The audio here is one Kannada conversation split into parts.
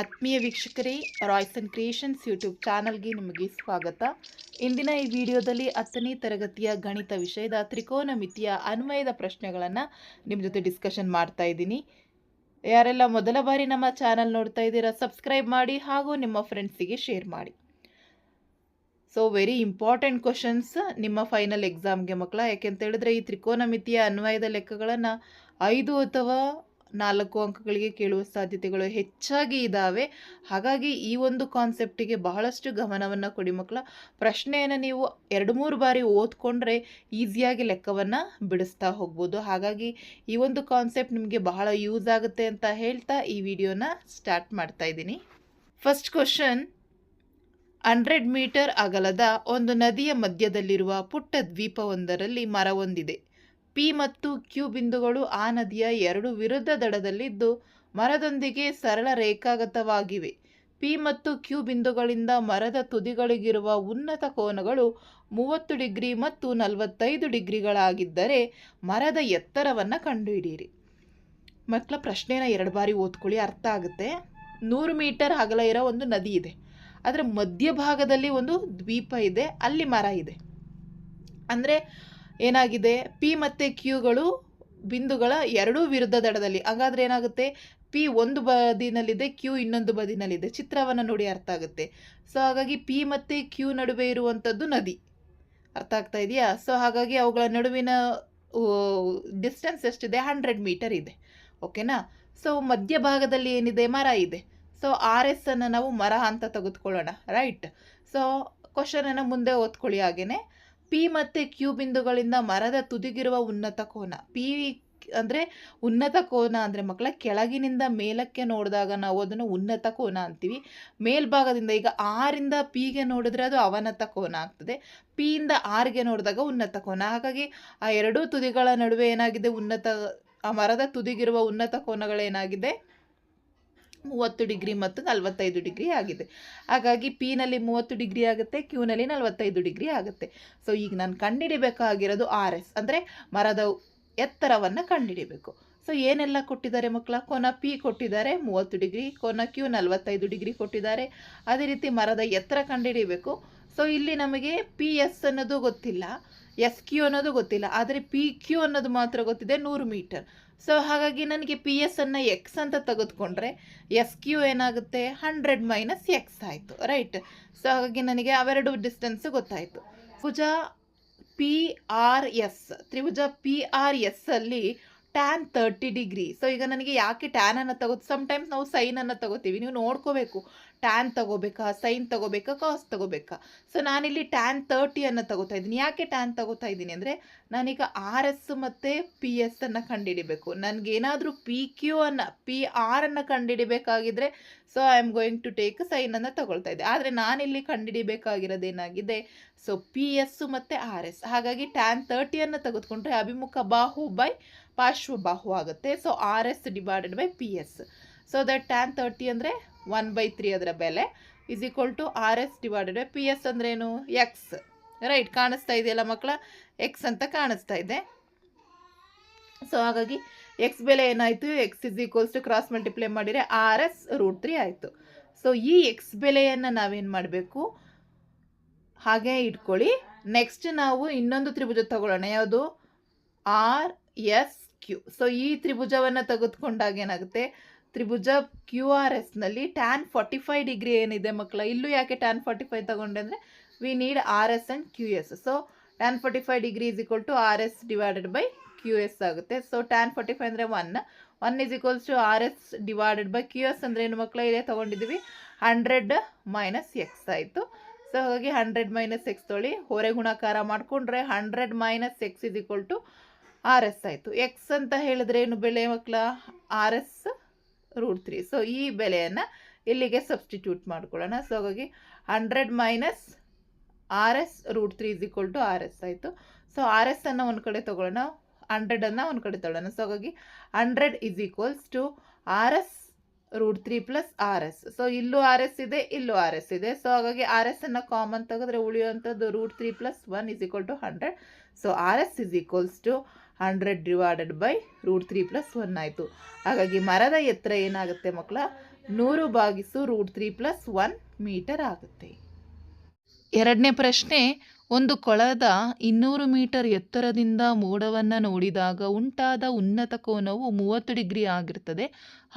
ಆತ್ಮೀಯ ವೀಕ್ಷಕರೇ ರಾಯ್ಸ್ ಅಂಡ್ ಕ್ರಿಯೇಷನ್ಸ್ ಯೂಟ್ಯೂಬ್ ಚಾನಲ್ಗೆ ನಿಮಗೆ ಸ್ವಾಗತ. ಇಂದಿನ ಈ ವಿಡಿಯೋದಲ್ಲಿ ಹತ್ತನೇ ತರಗತಿಯ ಗಣಿತ ವಿಷಯದ ತ್ರಿಕೋನಮಿತಿಯ ಅನ್ವಯದ ಪ್ರಶ್ನೆಗಳನ್ನು ನಿಮ್ಮ ಜೊತೆ ಡಿಸ್ಕಷನ್ ಮಾಡ್ತಾ ಇದ್ದೀನಿ. ಯಾರೆಲ್ಲ ಮೊದಲ ಬಾರಿ ನಮ್ಮ ಚಾನಲ್ ನೋಡ್ತಾ ಇದ್ದೀರಾ ಸಬ್ಸ್ಕ್ರೈಬ್ ಮಾಡಿ ಹಾಗೂ ನಿಮ್ಮ ಫ್ರೆಂಡ್ಸಿಗೆ ಶೇರ್ ಮಾಡಿ. ಸೊ ವೆರಿ ಇಂಪಾರ್ಟೆಂಟ್ ಕ್ವಶನ್ಸ್ ನಿಮ್ಮ ಫೈನಲ್ ಎಕ್ಸಾಮ್ಗೆ ಮಕ್ಕಳ. ಯಾಕೆಂತ ಹೇಳಿದ್ರೆ ಈ ತ್ರಿಕೋನಮಿತಿಯ ಅನ್ವಯದ ಲೆಕ್ಕಗಳನ್ನು ಐದು ಅಥವಾ ನಾಲ್ಕು ಅಂಕಗಳಿಗೆ ಕೇಳುವ ಸಾಧ್ಯತೆಗಳು ಹೆಚ್ಚಾಗಿ ಇದ್ದಾವೆ ಹಾಗಾಗಿ ಈ ಒಂದು ಕಾನ್ಸೆಪ್ಟಿಗೆ ಬಹಳಷ್ಟು ಗಮನವನ್ನು ಕೊಡಿ ಮಕ್ಕಳ. ಪ್ರಶ್ನೆಯನ್ನು ನೀವು ಎರಡು ಮೂರು ಬಾರಿ ಓದ್ಕೊಂಡ್ರೆ ಈಸಿಯಾಗಿ ಲೆಕ್ಕವನ್ನು ಬಿಡಿಸ್ತಾ ಹೋಗ್ಬೋದು. ಹಾಗಾಗಿ ಈ ಒಂದು ಕಾನ್ಸೆಪ್ಟ್ ನಿಮಗೆ ಬಹಳ ಯೂಸ್ ಆಗುತ್ತೆ ಅಂತ ಹೇಳ್ತಾ ಈ ವಿಡಿಯೋನ ಸ್ಟಾರ್ಟ್ ಮಾಡ್ತಾ ಇದ್ದೀನಿ. ಫಸ್ಟ್ ಕ್ವಶನ್, ಹಂಡ್ರೆಡ್ ಮೀಟರ್ ಅಗಲದ ಒಂದು ನದಿಯ ಮಧ್ಯದಲ್ಲಿರುವ ಪುಟ್ಟ ದ್ವೀಪವೊಂದರಲ್ಲಿ ಮರವೊಂದಿದೆ ಪಿ ಮತ್ತು ಕ್ಯೂ ಬಿಂದುಗಳು ಆ ನದಿಯ ಎರಡು ವಿರುದ್ಧ ದಡದಲ್ಲಿದ್ದು ಮರದೊಂದಿಗೆ ಸರಳ ರೇಖಾಗತವಾಗಿವೆ. ಪಿ ಮತ್ತು ಕ್ಯೂ ಬಿಂದುಗಳಿಂದ ಮರದ ತುದಿಗಳಿಗಿರುವ ಉನ್ನತ ಕೋನಗಳು ಮೂವತ್ತು ಡಿಗ್ರಿ ಮತ್ತು ನಲವತ್ತೈದು ಡಿಗ್ರಿಗಳಾಗಿದ್ದರೆ ಮರದ ಎತ್ತರವನ್ನು ಕಂಡುಹಿಡಿಯಿರಿ. ಮಕ್ಕಳ ಪ್ರಶ್ನೆನ ಎರಡು ಬಾರಿ ಓದ್ಕೊಳ್ಳಿ, ಅರ್ಥ ಆಗುತ್ತೆ. ನೂರು ಮೀಟರ್ ಅಗಲ ಇರೋ ಒಂದು ನದಿ ಇದೆ. ಅದರ ಮಧ್ಯಭಾಗದಲ್ಲಿ ಒಂದು ದ್ವೀಪ ಇದೆ, ಅಲ್ಲಿ ಮರ ಇದೆ. ಅಂದರೆ ಏನಾಗಿದೆ? ಪಿ ಮತ್ತು ಕ್ಯೂಗಳು ಬಿಂದುಗಳ ಎರಡೂ ವಿರುದ್ಧ ದಡದಲ್ಲಿ. ಹಾಗಾದ್ರೆ ಏನಾಗುತ್ತೆ? ಪಿ ಒಂದು ಬದಿನಲ್ಲಿದೆ, ಕ್ಯೂ ಇನ್ನೊಂದು ಬದಿನಲ್ಲಿದೆ. ಚಿತ್ರವನ್ನು ನೋಡಿ ಅರ್ಥ ಆಗುತ್ತೆ. ಸೊ, ಹಾಗಾಗಿ ಪಿ ಮತ್ತು ಕ್ಯೂ ನಡುವೆ ಇರುವಂಥದ್ದು ನದಿ. ಅರ್ಥ ಆಗ್ತಾ ಇದೆಯಾ? ಸೊ, ಹಾಗಾಗಿ ಅವುಗಳ ನಡುವಿನ ಡಿಸ್ಟೆನ್ಸ್ ಎಷ್ಟಿದೆ? ಹಂಡ್ರೆಡ್ ಮೀಟರ್ ಇದೆ. ಓಕೆನಾ? ಸೊ ಮಧ್ಯಭಾಗದಲ್ಲಿ ಏನಿದೆ? ಮರ ಇದೆ. ಸೊ ಆರ್ ಎಸ್ ಅನ್ನು ನಾವು ಮರ ಅಂತ ತೆಗೆದುಕೊಳ್ಳೋಣ ರೈಟ್ ಸೊ ಕ್ವಶನನ್ನು ಮುಂದೆ ಓದ್ಕೊಳ್ಳಿ ಹಾಗೇನೆ. ಪಿ ಮತ್ತು ಕ್ಯೂ ಬಿಂದುಗಳಿಂದ ಮರದ ತುದಿಗಿರುವ ಉನ್ನತ ಕೋನ. ಪಿ ಅಂದರೆ ಉನ್ನತ ಕೋನ ಅಂದರೆ ಮಕ್ಕಳ ಕೆಳಗಿನಿಂದ ಮೇಲಕ್ಕೆ ನೋಡಿದಾಗ ನಾವು ಅದನ್ನು ಉನ್ನತ ಕೋನ ಅಂತೀವಿ. ಮೇಲ್ಭಾಗದಿಂದ ಈಗ ಆರಿಂದ ಪಿಗೆ ನೋಡಿದ್ರೆ ಅದು ಅವನತ ಕೋನ ಆಗ್ತದೆ. ಪಿಯಿಂದ ಆರ್ಗೆ ನೋಡಿದಾಗ ಉನ್ನತ ಕೋನ. ಹಾಗಾಗಿ ಆ ಎರಡೂ ತುದಿಗಳ ನಡುವೆ ಏನಾಗಿದೆ? ಉನ್ನತ ಆ ಮರದ ತುದಿಗಿರುವ ಉನ್ನತ ಕೋನಗಳೇನಾಗಿದೆ? ಮೂವತ್ತು ಡಿಗ್ರಿ ಮತ್ತು ನಲವತ್ತೈದು ಡಿಗ್ರಿ ಆಗಿದೆ. ಹಾಗಾಗಿ ಪಿನಲ್ಲಿ ಮೂವತ್ತು ಡಿಗ್ರಿ ಆಗುತ್ತೆ ಕ್ಯೂನಲ್ಲಿ ನಲವತ್ತೈದು ಡಿಗ್ರಿ ಆಗುತ್ತೆ. ಸೊ ಈಗ ನಾನು ಕಂಡುಹಿಡಿಬೇಕಾಗಿರೋದು ಆರ್ ಎಸ್ ಅಂದರೆ ಮರದ ಎತ್ತರವನ್ನು ಕಂಡುಹಿಡಿಬೇಕು ಸೊ ಏನೆಲ್ಲ ಕೊಟ್ಟಿದ್ದಾರೆ ಮಕ್ಕಳ? ಕೋನ ಪಿ ಕೊಟ್ಟಿದ್ದಾರೆ, ಮೂವತ್ತು ಡಿಗ್ರಿ, ಕೋನ ಕ್ಯೂ ನಲವತ್ತೈದು ಡಿಗ್ರಿ ಕೊಟ್ಟಿದ್ದಾರೆ. ಅದೇ ರೀತಿ ಮರದ ಎತ್ತರ ಕಂಡುಹಿಡಿಬೇಕು ಸೊ ಇಲ್ಲಿ ನಮಗೆ ಪಿ ಎಸ್ ಅನ್ನೋದು ಗೊತ್ತಿಲ್ಲ ಎಸ್ ಕ್ಯೂ ಅನ್ನೋದು ಗೊತ್ತಿಲ್ಲ. ಆದರೆ ಪಿ ಕ್ಯೂ ಅನ್ನೋದು ಮಾತ್ರ ಗೊತ್ತಿದೆ ನೂರು ಮೀಟರ್. ಸೊ ಹಾಗಾಗಿ ನನಗೆ ಪಿ ಎಸ್ ಅನ್ನು ಎಕ್ಸ್ ಅಂತ ತೆಗೆದುಕೊಂಡ್ರೆ ಎಸ್ ಕ್ಯೂ ಏನಾಗುತ್ತೆ? ಹಂಡ್ರೆಡ್ ಮೈನಸ್ ಎಕ್ಸ್ ಆಯಿತು ರೈಟ್ ಸೊ ಹಾಗಾಗಿ ನನಗೆ ಅವೆರಡು ಡಿಸ್ಟೆನ್ಸ್ ಗೊತ್ತಾಯಿತು. ಭುಜ ಪಿ ಆರ್ ಎಸ್ ತ್ರಿಭುಜ ಪಿ ಆರ್ ಎಸ್ ಅಲ್ಲಿ ಟ್ಯಾನ್ ತರ್ಟಿ ಡಿಗ್ರಿ ಸೊ ಈಗ ನನಗೆ ಯಾಕೆ ಟ್ಯಾನನ್ನು ಸಮ್ ಸಮ್ಟೈಮ್ಸ್ ನಾವು ಸೈನನ್ನು ತಗೋತೀವಿ. ನೀವು ನೋಡ್ಕೋಬೇಕು. ಟ್ಯಾನ್ ತಗೋಬೇಕಾ ಸೈನ್ ತಗೋಬೇಕಾ ಕಾಸ್ ತಗೋಬೇಕಾ? ಸೊ ನಾನಿಲ್ಲಿ ಟ್ಯಾನ್ ತರ್ಟಿಯನ್ನು ತಗೋತಾ ಇದ್ದೀನಿ. ಯಾಕೆ ಟ್ಯಾನ್ ತಗೋತಾ ಇದ್ದೀನಿ ಅಂದರೆ, ನಾನೀಗ ಆರ್ ಎಸ್ ಮತ್ತು ಪಿ ಎಸ್ ಅನ್ನು ಕಂಡುಹಿಡಿಬೇಕು ನನಗೇನಾದರೂ ಪಿ ಕ್ಯೂ ಅನ್ನು ಪಿ ಆರನ್ನು ಕಂಡುಹಿಡಿಬೇಕಾಗಿದ್ರೆ so I am going to take ಸೈನನ್ನು ತಗೊಳ್ತಾ ಇದ್ದೆ. ಆದರೆ ನಾನಿಲ್ಲಿ ಕಂಡುಹಿಡಿಬೇಕಾಗಿರೋದೇನಾಗಿದೆ ಸೊ ಪಿ ಎಸ್ಸು ಮತ್ತು ಆರ್ ಎಸ್ ಹಾಗಾಗಿ ಟ್ಯಾನ್ ತರ್ಟಿಯನ್ನು ತೆಗೆದುಕೊಂಡ್ರೆ ಅಭಿಮುಖ ಬಾಹು ಬೈ ಪಾರ್ಶ್ವ ಬಾಹು ಆಗುತ್ತೆ so R S divided by P S so that tan thirty ಅಂದರೆ ಒನ್ ಬೈ ತ್ರೀ ಅದರ ಬೆಲೆ is equal to R S divided by P S ಅಂದ್ರೇನು? ಎಕ್ಸ್ ರೈಟ್ ಕಾಣಿಸ್ತಾ ಇದೆಯಲ್ಲ ಮಕ್ಕಳ? ಎಕ್ಸ್ ಅಂತ ಕಾಣಿಸ್ತಾ ಇದೆ. ಸೊ ಹಾಗಾಗಿ ಎಕ್ಸ್ ಬೆಲೆ ಏನಾಯಿತು? X is equals to cross multiply ಮಾಡಿದರೆ ಆರ್ ಎಸ್ ರೂಟ್ ತ್ರೀ ಆಯಿತು. ಸೊ ಈ ಎಕ್ಸ್ ಬೆಲೆಯನ್ನು ನಾವೇನು ಮಾಡಬೇಕು? ಹಾಗೆ ಇಟ್ಕೊಳ್ಳಿ. ನೆಕ್ಸ್ಟ್ ನಾವು ಇನ್ನೊಂದು ತ್ರಿಭುಜ ತಗೊಳ್ಳೋಣ. ಯಾವುದು? ಆರ್ ಎಸ್ ಕ್ಯೂ ಸೊ ಈ ತ್ರಿಭುಜವನ್ನು ತೆಗೆದುಕೊಂಡಾಗ ಏನಾಗುತ್ತೆ? ತ್ರಿಭುಜ ಕ್ಯೂ ಆರ್ ಎಸ್ನಲ್ಲಿ ಟ್ಯಾನ್ ಫಾರ್ಟಿ ಫೈವ್ ಡಿಗ್ರಿ ಏನಿದೆ ಮಕ್ಕಳ ಇಲ್ಲೂ ಯಾಕೆ ಟ್ಯಾನ್ ಫಾರ್ಟಿ ಫೈವ್ ತಗೊಂಡೆ ಅಂದರೆ we need R S and Q S so tan forty five degree is equal to R S divided by Q S ಆಗುತ್ತೆ. ಸೊ ಟ್ಯಾನ್ ಫಾರ್ಟಿ ಫೈವ್ ಅಂದರೆ one one is equals to R S divided by Q S ಅಂದರೆ ಏನು ಮಕ್ಕಳ ಇಲ್ಲೇ ತೊಗೊಂಡಿದ್ದೀವಿ. ಹಂಡ್ರೆಡ್ ಮೈನಸ್ ಎಕ್ಸ್ ಆಯಿತು. ಸೊ ಹಾಗಾಗಿ ಹಂಡ್ರೆಡ್ ಮೈನಸ್ ಎಕ್ಸ್ ತೊಳಿ, ಹೊರೆ ಗುಣಾಕಾರ ಮಾಡಿಕೊಂಡ್ರೆ hundred minus X is equal to R S ಆಯಿತು ಎಕ್ಸ್ ಅಂತ ಹೇಳಿದ್ರೆ ಏನು ಬೆಲೆ ಮಕ್ಕಳ R S root three so ಈ ಬೆಲೆಯನ್ನು ಇಲ್ಲಿಗೆ ಸಬ್ಸ್ಟಿಟ್ಯೂಟ್ ಮಾಡ್ಕೊಳ್ಳೋಣ ಸೊ ಹಾಗಾಗಿ hundred minus R S root three is equal to R S ಆಯಿತು ಸೊ ಆರ್ ಎಸ್ ಅನ್ನು ಒಂದು ಕಡೆ ತೊಗೊಳ್ಳೋಣ ಹಂಡ್ರೆಡನ್ನು ಒಂದು ಕಡೆ ತೊಗೊಳ್ಳೋಣ ಸೊ ಹಾಗಾಗಿ hundred is equals to R S root three plus R S so ಇಲ್ಲೂ ಆರ್ ಎಸ್ ಇದೆ ಇಲ್ಲೂ ಆರ್ ಎಸ್ ಇದೆ ಸೊ ಹಾಗಾಗಿ ಆರ್ ಎಸ್ ಅನ್ನು ಕಾಮನ್ ತೆಗೆದ್ರೆ ಉಳಿಯುವಂಥದ್ದು root three plus one is equal to hundred so R S is equals to hundred divided by root three plus one ಆಯಿತು. ಹಾಗಾಗಿ ಮರದ ಎತ್ತರ ಏನಾಗುತ್ತೆ ಮಕ್ಕಳ? ನೂರು ಬಾಗಿಸು root three plus one metre ಆಗುತ್ತೆ. ಎರಡನೇ ಪ್ರಶ್ನೆ, ಒಂದು ಕೊಳದ ಇನ್ನೂರು ಮೀಟರ್ ಎತ್ತರದಿಂದ ಮೋಡವನ್ನು ನೋಡಿದಾಗ ಉಂಟಾದ ಉನ್ನತ ಕೋನವು ಮೂವತ್ತು ಡಿಗ್ರಿ ಆಗಿರ್ತದೆ.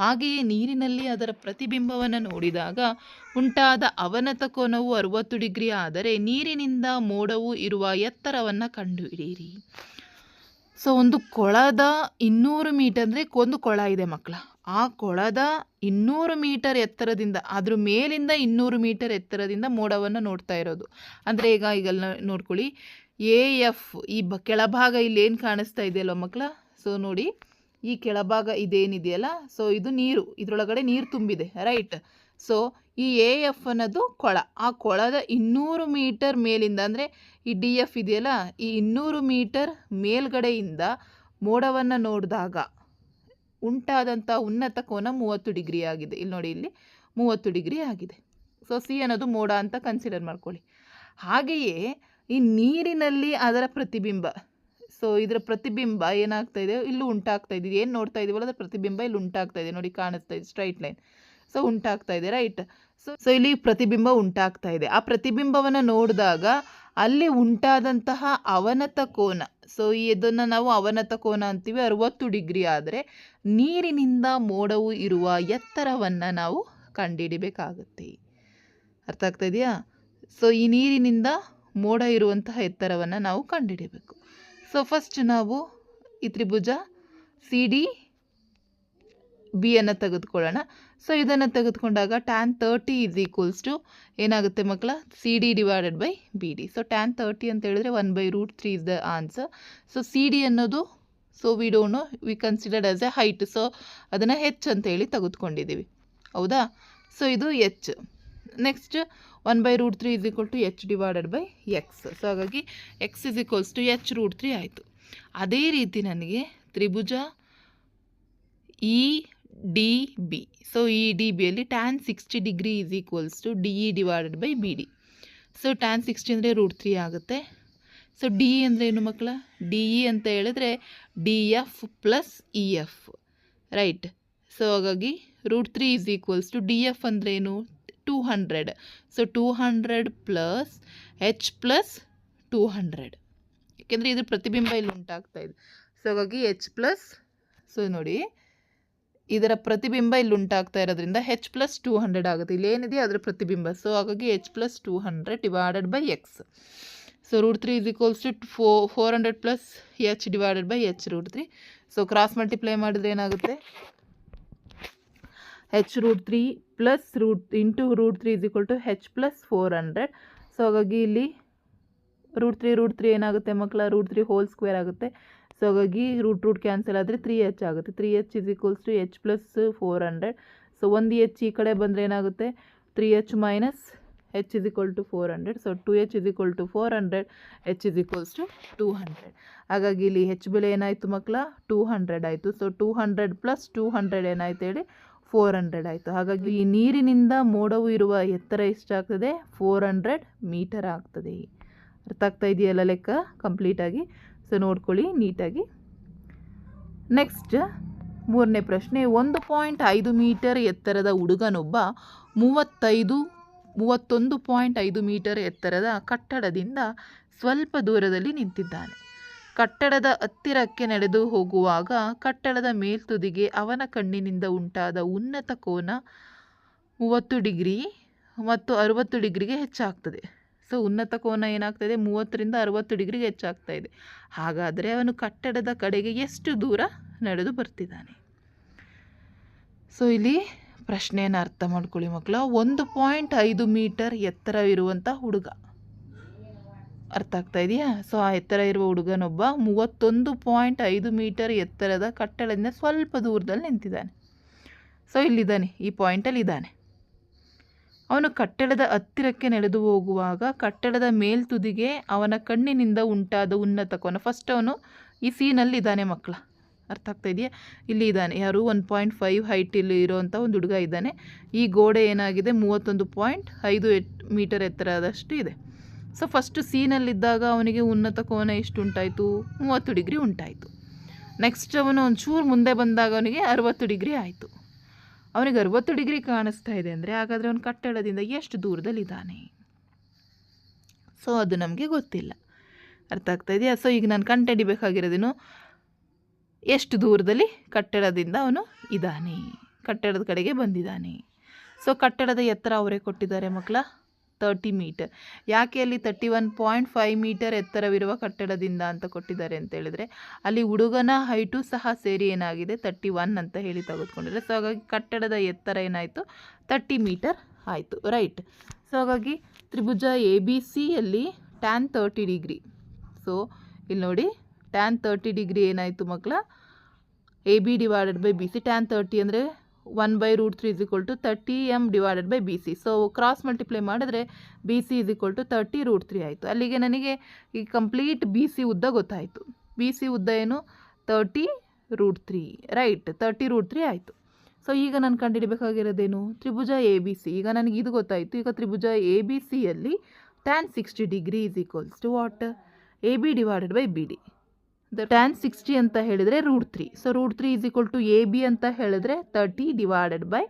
ಹಾಗೆಯೇ ನೀರಿನಲ್ಲಿ ಅದರ ಪ್ರತಿಬಿಂಬವನ್ನು ನೋಡಿದಾಗ ಉಂಟಾದ ಅವನತ ಕೋನವು ಅರುವತ್ತು ಡಿಗ್ರಿ ಆದರೆ ನೀರಿನಿಂದ ಮೋಡವು ಇರುವ ಎತ್ತರವನ್ನು ಕಂಡುಹಿಡಿಯಿರಿ. ಸೊ ಒಂದು ಕೊಳದ ಇನ್ನೂರು ಮೀಟರ್ ಅಂದರೆ ಒಂದು ಕೊಳ ಇದೆ ಮಕ್ಕಳ. ಆ ಕೊಳದ ಇನ್ನೂರು ಮೀಟರ್ ಎತ್ತರದಿಂದ, ಅದ್ರ ಮೇಲಿಂದ ಇನ್ನೂರು ಮೀಟರ್ ಎತ್ತರದಿಂದ ಮೋಡವನ್ನು ನೋಡ್ತಾ ಇರೋದು. ಅಂದರೆ ಈಗ ಈಗ ನೋಡ್ಕೊಳ್ಳಿ. ಎ ಎಫ್ ಈ ಬ, ಕೆಳಭಾಗ ಇಲ್ಲಿ ಏನು ಕಾಣಿಸ್ತಾ ಇದೆಯಲ್ಲ ಮಕ್ಕಳ? ಸೊ ನೋಡಿ. ಈ ಕೆಳಭಾಗ ಇದೇನಿದೆಯಲ್ಲ? ಸೊ ಇದು ನೀರು. ಇದರೊಳಗಡೆ ನೀರು ತುಂಬಿದೆ ರೈಟ್ ಸೊ ಈ ಎ ಎಫ್ ಅನ್ನೋದು ಕೊಳ. ಆ ಕೊಳದ ಇನ್ನೂರು ಮೀಟರ್ ಮೇಲಿಂದ, ಅಂದರೆ ಈ ಡಿ ಎಫ್ ಇದೆಯಲ್ಲ, ಈ ಇನ್ನೂರು ಮೀಟರ್ ಮೇಲ್ಗಡೆಯಿಂದ ಮೋಡವನ್ನು ನೋಡಿದಾಗ ಉಂಟಾದಂಥ ಉನ್ನತ ಕೋನ ಮೂವತ್ತು ಡಿಗ್ರಿ ಆಗಿದೆ. ಇಲ್ಲಿ ನೋಡಿ, ಇಲ್ಲಿ ಮೂವತ್ತು ಡಿಗ್ರಿ ಆಗಿದೆ. ಸೊ ಸಿ ಅನ್ನೋದು ಮೋಡ ಅಂತ ಕನ್ಸಿಡರ್ ಮಾಡ್ಕೊಳ್ಳಿ. ಹಾಗೆಯೇ ಈ ನೀರಿನಲ್ಲಿ ಅದರ ಪ್ರತಿಬಿಂಬ. ಸೊ ಇದರ ಪ್ರತಿಬಿಂಬ ಏನಾಗ್ತಾ ಇದೆ ಇಲ್ಲೂ ಉಂಟಾಗ್ತಾ ಇದೆ. ಏನು ನೋಡ್ತಾ ಇದೀವಲ್ಲ, ಅದರ ಪ್ರತಿಬಿಂಬ ಇಲ್ಲಿ ಉಂಟಾಗ್ತಾ ಇದೆ. ನೋಡಿ, ಕಾಣಿಸ್ತಾ ಇದೆ ಸ್ಟ್ರೈಟ್ ಲೈನ್ ಸೊ ಉಂಟಾಗ್ತಾ ಇದೆ ರೈಟ್ ಸೊ ಸೊ ಇಲ್ಲಿ ಪ್ರತಿಬಿಂಬ ಉಂಟಾಗ್ತಾ ಇದೆ. ಆ ಪ್ರತಿಬಿಂಬವನ್ನು ನೋಡಿದಾಗ ಅಲ್ಲಿ ಉಂಟಾದಂತಹ ಅವನತ ಕೋನ, ಸೊ ಇದನ್ನು ನಾವು ಅವನತ ಕೋನ ಅಂತೀವಿ, ಅರುವತ್ತು ಡಿಗ್ರಿ ಆದರೆ ನೀರಿನಿಂದ ಮೋಡವು ಇರುವ ಎತ್ತರವನ್ನು ನಾವು ಕಂಡುಹಿಡಿಬೇಕಾಗುತ್ತೆ ಅರ್ಥ ಆಗ್ತಾ ಇದೆಯಾ? ಸೊ ಈ ನೀರಿನಿಂದ ಮೋಡ ಇರುವಂತಹ ಎತ್ತರವನ್ನು ನಾವು ಕಂಡುಹಿಡಿಬೇಕು ಸೊ ಫಸ್ಟ್ ನಾವು ಈ ತ್ರಿಭುಜ ಸಿ ಡಿ ಬಿಯನ್ನು ತೆಗೆದುಕೊಳ್ಳೋಣ. ಸೊ ಇದನ್ನು ತೆಗೆದುಕೊಂಡಾಗ tan thirty is equals to ಏನಾಗುತ್ತೆ ಮಕ್ಕಳ? C D divided by B D so tan thirty ಅಂತ ಹೇಳಿದ್ರೆ one by root three is the answer so C D ಅನ್ನೋದು so we don't know we considered as a height so ಅದನ್ನು ಹೆಚ್ ಅಂತ ಹೇಳಿ ತೆಗೆದುಕೊಂಡಿದ್ದೀವಿ. ಹೌದಾ? ಸೊ ಇದು H next one by root three is equal to H divided by X so ಹಾಗಾಗಿ X is equals to H root three ಆಯಿತು. ಅದೇ ರೀತಿ ನನಗೆ ತ್ರಿಭುಜ E D B so E D ಬಿಯಲ್ಲಿ tan sixty degree is equals to D E divided by B D so tan sixty ಅಂದರೆ ರೂಟ್ ತ್ರೀ ಆಗುತ್ತೆ. ಸೊ ಡಿ ಅಂದರೆ ಏನು ಮಕ್ಕಳ? ಡಿ ಇ ಅಂತ ಹೇಳಿದ್ರೆ D F plus E F right so ಹಾಗಾಗಿ root three is equals to D F ಅಂದರೆ ಏನು? Two hundred so two hundred plus H plus two hundred ಯಾಕೆಂದರೆ ಇದ್ರ ಪ್ರತಿಬಿಂಬ ಇಲ್ಲಿ ಉಂಟಾಗ್ತಾ ಇದೆ. ಸೊ ಹಾಗಾಗಿ ಎಚ್ ಪ್ಲಸ್ ಸೊ ನೋಡಿ ಇದರ ಪ್ರತಿಬಿಂಬ ಇಲ್ಲಿ ಉಂಟಾಗ್ತಾ ಇರೋದ್ರಿಂದ ಹೆಚ್ ಪ್ಲಸ್ ಟೂ ಹಂಡ್ರೆಡ್ ಆಗುತ್ತೆ. ಇಲ್ಲಿ ಏನಿದೆ ಅದರ ಪ್ರತಿಬಿಂಬ. ಸೊ ಹಾಗಾಗಿ H plus two hundred divided by X so root three is equals to four four hundred plus H divided by H root three so cross multiply ಮಾಡಿದ್ರೆ ಏನಾಗುತ್ತೆ? H root three plus root into root three is equal to H plus four hundred so ಹಾಗಾಗಿ ಇಲ್ಲಿ ರೂಟ್ ತ್ರೀ ರೂಟ್ ತ್ರೀ ಏನಾಗುತ್ತೆ ಮಕ್ಕಳ? ರೂಟ್ ತ್ರೀ ಹೋಲ್ ಸ್ಕ್ವೇರ್ ಆಗುತ್ತೆ. ಸೊ ಹಾಗಾಗಿ ರೂಟ್ ರೂಟ್ ಕ್ಯಾನ್ಸಲ್ ಆದರೆ ತ್ರೀ ಎಚ್ ಆಗುತ್ತೆ. Three H is equals to H plus four hundred so ಒಂದು ಎಚ್ ಈ ಕಡೆ ಬಂದರೆ ಏನಾಗುತ್ತೆ? Three H minus H is equal to four hundred so two H is equal to four hundred H is equals to two hundred ಹಾಗಾಗಿ ಇಲ್ಲಿ ಹೆಚ್ ಬೆಲೆ ಏನಾಯಿತು ಮಕ್ಕಳ? ಟೂ ಹಂಡ್ರೆಡ್ ಆಯಿತು. So two hundred plus two hundred ಏನಾಯ್ತು ಹೇಳಿ? ಫೋರ್ ಹಂಡ್ರೆಡ್ ಆಯಿತು. ಹಾಗಾಗಿ ಈ ನೀರಿನಿಂದ ಮೋಡವು ಇರುವ ಎತ್ತರ ಎಷ್ಟಾಗ್ತದೆ? ಫೋರ್ ಹಂಡ್ರೆಡ್ ಮೀಟರ್ ಆಗ್ತದೆ. ಅರ್ಥ ಆಗ್ತಾ ಇದೆಯಲ್ಲ ಲೆಕ್ಕ? ಕಂಪ್ಲೀಟಾಗಿ ಸೊ ನೋಡ್ಕೊಳ್ಳಿ ನೀಟಾಗಿ. ನೆಕ್ಸ್ಟ್ ಮೂರನೇ ಪ್ರಶ್ನೆ, ಒಂದು ಪಾಯಿಂಟ್ ಐದು ಮೀಟರ್ ಎತ್ತರದ ಹುಡುಗನೊಬ್ಬ ಮೂವತ್ತೈದು, ಮೂವತ್ತೊಂದು ಪಾಯಿಂಟ್ ಐದು ಮೀಟರ್ ಎತ್ತರದ ಕಟ್ಟಡದಿಂದ ಸ್ವಲ್ಪ ದೂರದಲ್ಲಿ ನಿಂತಿದ್ದಾನೆ. ಕಟ್ಟಡದ ಹತ್ತಿರಕ್ಕೆ ನಡೆದು ಹೋಗುವಾಗ ಕಟ್ಟಡದ ಮೇಲ್ತುದಿಗೆ ಅವನ ಕಣ್ಣಿನಿಂದ ಉಂಟಾದ ಉನ್ನತ ಕೋನ ಮೂವತ್ತು ಡಿಗ್ರಿ ಮತ್ತು ಅರುವತ್ತು ಡಿಗ್ರಿಗೆ ಹೆಚ್ಚಾಗ್ತದೆ. ಸೊ, ಉನ್ನತ ಕೋನ ಏನಾಗ್ತಾಯಿದೆ ಮೂವತ್ತರಿಂದ ಅರವತ್ತು ಡಿಗ್ರಿಗೆ ಹೆಚ್ಚಾಗ್ತಾ ಇದೆ. ಹಾಗಾದರೆ ಅವನು ಕಟ್ಟಡದ ಕಡೆಗೆ ಎಷ್ಟು ದೂರ ನಡೆದು ಬರ್ತಿದ್ದಾನೆ? ಸೊ, ಇಲ್ಲಿ ಪ್ರಶ್ನೆಯನ್ನು ಅರ್ಥ ಮಾಡ್ಕೊಳ್ಳಿ ಮಕ್ಕಳ. ಒಂದು ಪಾಯಿಂಟ್ ಐದು ಮೀಟರ್ ಎತ್ತರವಿರುವಂಥ ಹುಡುಗ. ಅರ್ಥ ಆಗ್ತಾ ಇದೆಯಾ? ಸೊ, ಆ ಎತ್ತರ ಇರುವ ಹುಡುಗನೊಬ್ಬ ಮೂವತ್ತೊಂದು ಪಾಯಿಂಟ್ ಐದು ಮೀಟರ್ ಎತ್ತರದ ಕಟ್ಟಡದಿಂದ ಸ್ವಲ್ಪ ದೂರದಲ್ಲಿ ನಿಂತಿದ್ದಾನೆ. ಸೊ, ಇಲ್ಲಿದ್ದಾನೆ. ಈ ಪಾಯಿಂಟಲ್ಲಿ ಇದ್ದಾನೆ. ಅವನು ಕಟ್ಟಡದ ಹತ್ತಿರಕ್ಕೆ ನಡೆದು ಹೋಗುವಾಗ ಕಟ್ಟಡದ ಮೇಲ್ತುದಿಗೆ ಅವನ ಕಣ್ಣಿನಿಂದ ಉಂಟಾದ ಉನ್ನತ ಕೋನ. ಫಸ್ಟ್ ಅವನು ಈ ಸೀನಲ್ಲಿ ಇದ್ದಾನೆ ಮಕ್ಕಳ. ಅರ್ಥ ಆಗ್ತಾ ಇದೆಯಾ? ಇಲ್ಲಿ ಇದ್ದಾನೆ. ಯಾರು? ಒನ್ ಪಾಯಿಂಟ್ ಫೈವ್ ಹೈಟಲ್ಲಿ ಇರೋವಂಥ ಒಂದು ಹುಡುಗ ಇದ್ದಾನೆ. ಈ ಗೋಡೆ ಏನಾಗಿದೆ? ಮೂವತ್ತೊಂದು ಪಾಯಿಂಟ್ ಐದು ಎಟ್ ಮೀಟರ್ ಎತ್ತರದಷ್ಟು ಇದೆ. ಸೊ ಫಸ್ಟ್ ಸೀನಲ್ಲಿದ್ದಾಗ ಅವನಿಗೆ ಉನ್ನತ ಕೋನ ಎಷ್ಟು ಉಂಟಾಯಿತು? ಮೂವತ್ತು ಡಿಗ್ರಿ ಉಂಟಾಯಿತು. ನೆಕ್ಸ್ಟ್ ಅವನು ಒಂಚೂರು ಮುಂದೆ ಬಂದಾಗ ಅವನಿಗೆ ಅರುವತ್ತು ಡಿಗ್ರಿ ಆಯಿತು. ಅವನಿಗೆ ಅರವತ್ತು ಡಿಗ್ರಿ ಕಾಣಿಸ್ತಾ ಇದೆ ಅಂದರೆ ಹಾಗಾದರೆ ಅವನು ಕಟ್ಟಡದಿಂದ ಎಷ್ಟು ದೂರದಲ್ಲಿದ್ದಾನೆ? ಸೊ ಅದು ನಮಗೆ ಗೊತ್ತಿಲ್ಲ. ಅರ್ಥ ಆಗ್ತಾ ಇದೆಯಾ? ಸೊ ಈಗ ನಾನು ಕಂಟಡಿಬೇಕಾಗಿರೋದೇನು ಎಷ್ಟು ದೂರದಲ್ಲಿ ಕಟ್ಟಡದಿಂದ ಅವನು ಇದ್ದಾನೆ? ಕಟ್ಟಡದ ಕಡೆಗೆ ಬಂದಿದ್ದಾನೆ. ಸೊ ಕಟ್ಟಡದ ಎತ್ತರ ಅವರೇ ಕೊಟ್ಟಿದ್ದಾರೆ ಮಕ್ಕಳ. ತರ್ಟಿ ಮೀಟರ್ ಯಾಕೆ ಅಲ್ಲಿ thirty one point five metre ಎತ್ತರವಿರುವ ಕಟ್ಟಡದಿಂದ ಅಂತ ಕೊಟ್ಟಿದ್ದಾರೆ ಅಂತ ಹೇಳಿದರೆ, ಅಲ್ಲಿ ಹುಡುಗನ ಹೈಟು ಸಹ ಸೇರಿ ಏನಾಗಿದೆ? ತರ್ಟಿ ಒನ್ ಅಂತ ಹೇಳಿ ತೆಗೆದುಕೊಂಡಿದ್ದಾರೆ. ಸೊ ಹಾಗಾಗಿ ಕಟ್ಟಡದ ಎತ್ತರ ಏನಾಯಿತು? ತರ್ಟಿ ಮೀಟರ್ ಆಯಿತು. ರೈಟ್ ಸೊ ಹಾಗಾಗಿ ತ್ರಿಭುಜ ಎ ಬಿ ಸಿಯಲ್ಲಿ ಟ್ಯಾನ್ ತರ್ಟಿ ಡಿಗ್ರಿ ಸೊ ಇಲ್ಲಿ ನೋಡಿ ಟ್ಯಾನ್ ತರ್ಟಿ ಡಿಗ್ರಿ ಏನಾಯಿತು ಮಕ್ಕಳ? A B divided by B C tan thirty ಅಂದರೆ one by root three is equal to thirty M divided by B C so cross multiply ಮಾಡಿದ್ರೆ B C is equal to thirty root three ಆಯಿತು. ಅಲ್ಲಿಗೆ ನನಗೆ ಈ ಕಂಪ್ಲೀಟ್ ಬಿ ಸಿ ಉದ್ದ ಗೊತ್ತಾಯಿತು. ಬಿ ಸಿ ಉದ್ದ ಏನು? Thirty root three right thirty root three ಆಯಿತು. ಸೊ ಈಗ ನಾನು ಕಂಡುಹಿಡಬೇಕಾಗಿರೋದೇನು? ತ್ರಿಭುಜ ಎ ಬಿ ಸಿ ಈಗ ನನಗೆ ಇದು ಗೊತ್ತಾಯಿತು. ಈಗ ತ್ರಿಭುಜ ಎ ಬಿ ಸಿಯಲ್ಲಿ tan sixty degree is equals to what A B divided by B D tan sixty ಅಂತ ಹೇಳಿದರೆ root three so root three is equal to A B ಅಂತ ಹೇಳಿದ್ರೆ thirty divided by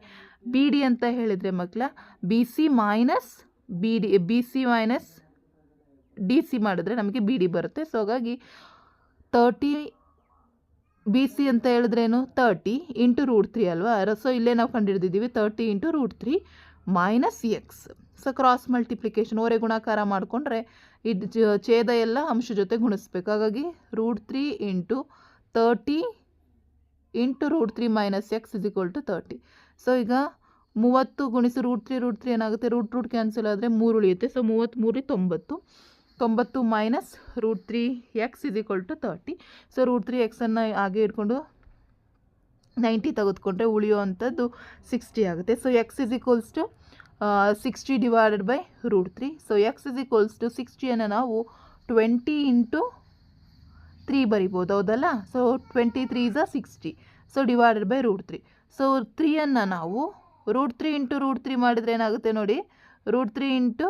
B D ಅಂತ ಹೇಳಿದರೆ ಮಕ್ಕಳ B C minus B D B C minus D C ಮಾಡಿದ್ರೆ ನಮಗೆ ಬಿ ಡಿ ಬರುತ್ತೆ. ಸೊ ಹಾಗಾಗಿ ತರ್ಟಿ ಬಿ ಸಿ ಅಂತ ಹೇಳಿದ್ರೇನು ತರ್ಟಿ ಇಂಟು ರೂಟ್ ತ್ರೀ ಅಲ್ವಾ? ಸೊ ಇಲ್ಲೇ ನಾವು ಕಂಡುಹಿಡಿದಿದ್ದೀವಿ thirty into root three minus X so cross multiplication ಓರೆ ಗುಣಾಕಾರ ಮಾಡಿಕೊಂಡ್ರೆ ಇದು ಛೇದ ಎಲ್ಲ ಅಂಶ ಜೊತೆ ಗುಣಿಸ್ಬೇಕು. ಹಾಗಾಗಿ root three into thirty into root three minus X is equal to thirty so ಈಗ ಮೂವತ್ತು ಗುಣಿಸಿ ರೂಟ್ ತ್ರೀ ರೂಟ್ ತ್ರೀ ಏನಾಗುತ್ತೆ? ರೂಟ್ ರೂಟ್ ಕ್ಯಾನ್ಸಲ್ ಆದರೆ ಮೂರು ಉಳಿಯುತ್ತೆ. ಸೊ ಮೂವತ್ತ್ಮೂರು ತೊಂಬತ್ತು. ತೊಂಬತ್ತು minus root three X is equal to thirty so root three ಎಕ್ಸನ್ನು ಹಾಗೆ ಇಟ್ಕೊಂಡು ನೈಂಟಿ ತೆಗೆದುಕೊಂಡ್ರೆ ಉಳಿಯುವಂಥದ್ದು ಸಿಕ್ಸ್ಟಿ ಆಗುತ್ತೆ. So X is equals to sixty divided by root three so X is equals to ಸಿಕ್ಸ್ಟಿಯನ್ನು ನಾವು ಟ್ವೆಂಟಿ ಇಂಟು ತ್ರೀ ಬರಿಬೋದು. ಹೌದಲ್ಲ? So twenty three is uh sixty so divided by root three so ತ್ರೀಯನ್ನು ನಾವು root three into root three ಮಾಡಿದರೆ ಏನಾಗುತ್ತೆ ನೋಡಿ? Root three into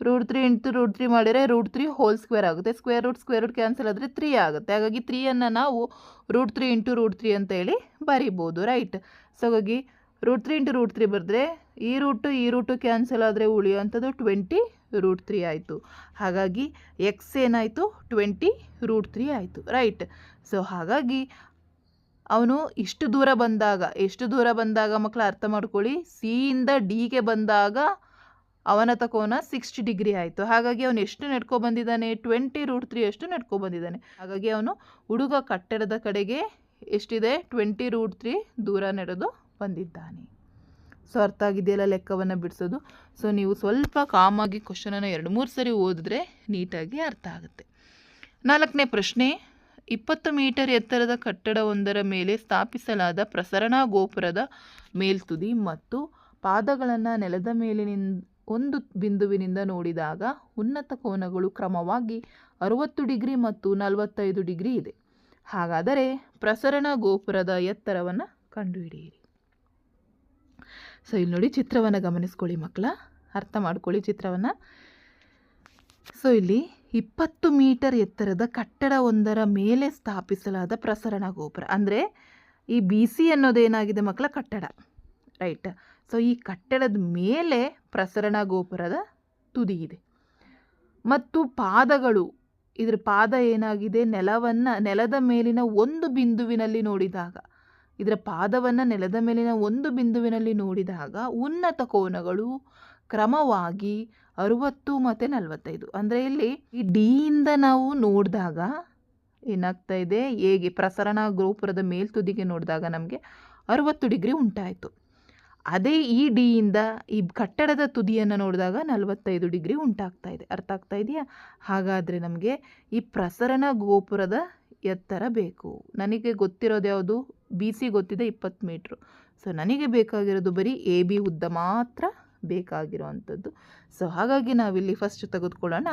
root three into root three ಮಾಡಿದರೆ ರೂಟ್ ತ್ರೀ ಹೋಲ್ ಸ್ಕ್ವೇರ್ ಆಗುತ್ತೆ. Square root square root cancel ಆದರೆ ತ್ರೀ ಆಗುತ್ತೆ. ಹಾಗಾಗಿ ತ್ರೀಯನ್ನು ನಾವು root three into root three ಅಂತ ಹೇಳಿ ಬರಿಬೋದು ರೈಟ್ ಸೊ ಹಾಗಾಗಿ root three into root three ಬರೆದ್ರೆ ಈ ರೂಟು ಈ ರೂಟು ಕ್ಯಾನ್ಸಲ್ ಆದರೆ ಉಳಿಯುವಂಥದ್ದು ಟ್ವೆಂಟಿ ರೂಟ್ ತ್ರೀ ಆಯಿತು. ಹಾಗಾಗಿ ಎಕ್ಸ್ ಏನಾಯಿತು? ಟ್ವೆಂಟಿ ರೂಟ್ ತ್ರೀ ಆಯಿತು. ರೈಟ್ ಸೊ ಹಾಗಾಗಿ ಅವನು ಇಷ್ಟು ದೂರ ಬಂದಾಗ, ಎಷ್ಟು ದೂರ ಬಂದಾಗ ಮಕ್ಕಳು ಅರ್ಥ ಮಾಡ್ಕೊಳ್ಳಿ? ಸಿಯಿಂದ ಡಿಗೆ ಬಂದಾಗ ಅವನ ತಕೋನ ಸಿಕ್ಸ್ಟಿ ಡಿಗ್ರಿ ಆಯಿತು. ಹಾಗಾಗಿ ಅವನು ಎಷ್ಟು ನಡ್ಕೊ ಬಂದಿದ್ದಾನೆ? ಟ್ವೆಂಟಿ ರೂಟ್ ತ್ರೀ ಅಷ್ಟು ನಡ್ಕೊ ಬಂದಿದ್ದಾನೆ. ಹಾಗಾಗಿ ಅವನು ಹುಡುಗ ಕಟ್ಟಡದ ಕಡೆಗೆ ಎಷ್ಟಿದೆ? ಟ್ವೆಂಟಿ ರೂಟ್ ತ್ರೀ ದೂರ ನಡೆದು ಬಂದಿದ್ದಾನೆ. ಸೊ ಅರ್ಥ ಆಗಿದೆಯಲ್ಲ ಲೆಕ್ಕವನ್ನು ಬಿಡಿಸೋದು. ಸೊ ನೀವು ಸ್ವಲ್ಪ ಕಾಮಾಗಿ ಕ್ವಶನನ್ನು ಎರಡು ಮೂರು ಸರಿ ಓದಿದ್ರೆ ನೀಟಾಗಿ ಅರ್ಥ ಆಗುತ್ತೆ. ನಾಲ್ಕನೇ ಪ್ರಶ್ನೆ, ಇಪ್ಪತ್ತು ಮೀಟರ್ ಎತ್ತರದ ಕಟ್ಟಡವೊಂದರ ಮೇಲೆ ಸ್ಥಾಪಿಸಲಾದ ಪ್ರಸರಣಾ ಗೋಪುರದ ಮೇಲ್ತುದಿ ಮತ್ತು ಪಾದಗಳನ್ನು ನೆಲದ ಮೇಲಿನಿಂದ, ಒಂದು ಬಿಂದುವಿನಿಂದ ನೋಡಿದಾಗ ಉನ್ನತ ಕೋನಗಳು ಕ್ರಮವಾಗಿ ಅರುವತ್ತು ಡಿಗ್ರಿ ಮತ್ತು ನಲವತ್ತೈದು ಡಿಗ್ರಿ ಇದೆ. ಹಾಗಾದರೆ ಪ್ರಸರಣ ಗೋಪುರದ ಎತ್ತರವನ್ನು ಕಂಡುಹಿಡಿಯಿರಿ. ಸೊ ಇಲ್ಲಿ ನೋಡಿ ಚಿತ್ರವನ್ನು ಗಮನಿಸ್ಕೊಳ್ಳಿ ಮಕ್ಕಳ. ಅರ್ಥ ಮಾಡ್ಕೊಳ್ಳಿ ಚಿತ್ರವನ್ನು. ಸೊ ಇಲ್ಲಿ ಇಪ್ಪತ್ತು ಮೀಟರ್ ಎತ್ತರದ ಕಟ್ಟಡವೊಂದರ ಮೇಲೆ ಸ್ಥಾಪಿಸಲಾದ ಪ್ರಸರಣ ಗೋಪುರ. ಅಂದರೆ ಈ ಬಿ ಸಿ ಅನ್ನೋದೇನಾಗಿದೆ ಮಕ್ಕಳ? ಕಟ್ಟಡ. ರೈಟ್ ಸೊ ಈ ಕಟ್ಟಡದ ಮೇಲೆ ಪ್ರಸರಣ ಗೋಪುರದ ತುದಿ ಇದೆ. ಮತ್ತು ಪಾದಗಳು, ಇದರ ಪಾದ ಏನಾಗಿದೆ? ನೆಲವನ್ನು, ನೆಲದ ಮೇಲಿನ ಒಂದು ಬಿಂದುವಿನಲ್ಲಿ ನೋಡಿದಾಗ ಇದರ ಪಾದವನ್ನು ನೆಲದ ಮೇಲಿನ ಒಂದು ಬಿಂದುವಿನಲ್ಲಿ ನೋಡಿದಾಗ ಉನ್ನತ ಕೋನಗಳು ಕ್ರಮವಾಗಿ ಅರುವತ್ತು ಮತ್ತು ನಲವತ್ತೈದು. ಅಂದರೆ ಇಲ್ಲಿ ಈ ಡಿಯಿಂದ ನಾವು ನೋಡಿದಾಗ ಏನಾಗ್ತಾ ಇದೆ? ಹೇಗೆ ಪ್ರಸರಣ ಗೋಪುರದ ಮೇಲ್ತುದಿಗೆ ನೋಡಿದಾಗ ನಮಗೆ ಅರುವತ್ತು ಡಿಗ್ರಿ ಉಂಟಾಯಿತು. ಅದೇ ಈ ಡಿಯಿಂದ ಈ ಕಟ್ಟಡದ ತುದಿಯನ್ನು ನೋಡಿದಾಗ ನಲವತ್ತೈದು ಡಿಗ್ರಿ ಉಂಟಾಗ್ತಾ ಇದೆ. ಅರ್ಥ ಆಗ್ತಾ ಇದೆಯಾ? ಹಾಗಾದರೆ ನಮಗೆ ಈ ಪ್ರಸರಣ ಗೋಪುರದ ಎತ್ತರ ಬೇಕು. ನನಗೆ ಗೊತ್ತಿರೋದು ಯಾವುದು? ಬಿ ಸಿ ಗೊತ್ತಿದೆ ಇಪ್ಪತ್ತು ಮೀಟ್ರು. ಸೊ, ನನಗೆ ಬೇಕಾಗಿರೋದು ಬರೀ ಎ, ಬಿ ಉದ್ದ ಮಾತ್ರ ಬೇಕಾಗಿರುವಂಥದ್ದು. ಸೊ, ಹಾಗಾಗಿ ನಾವಿಲ್ಲಿ ಫಸ್ಟ್ ತೆಗೆದುಕೊಳ್ಳೋಣ.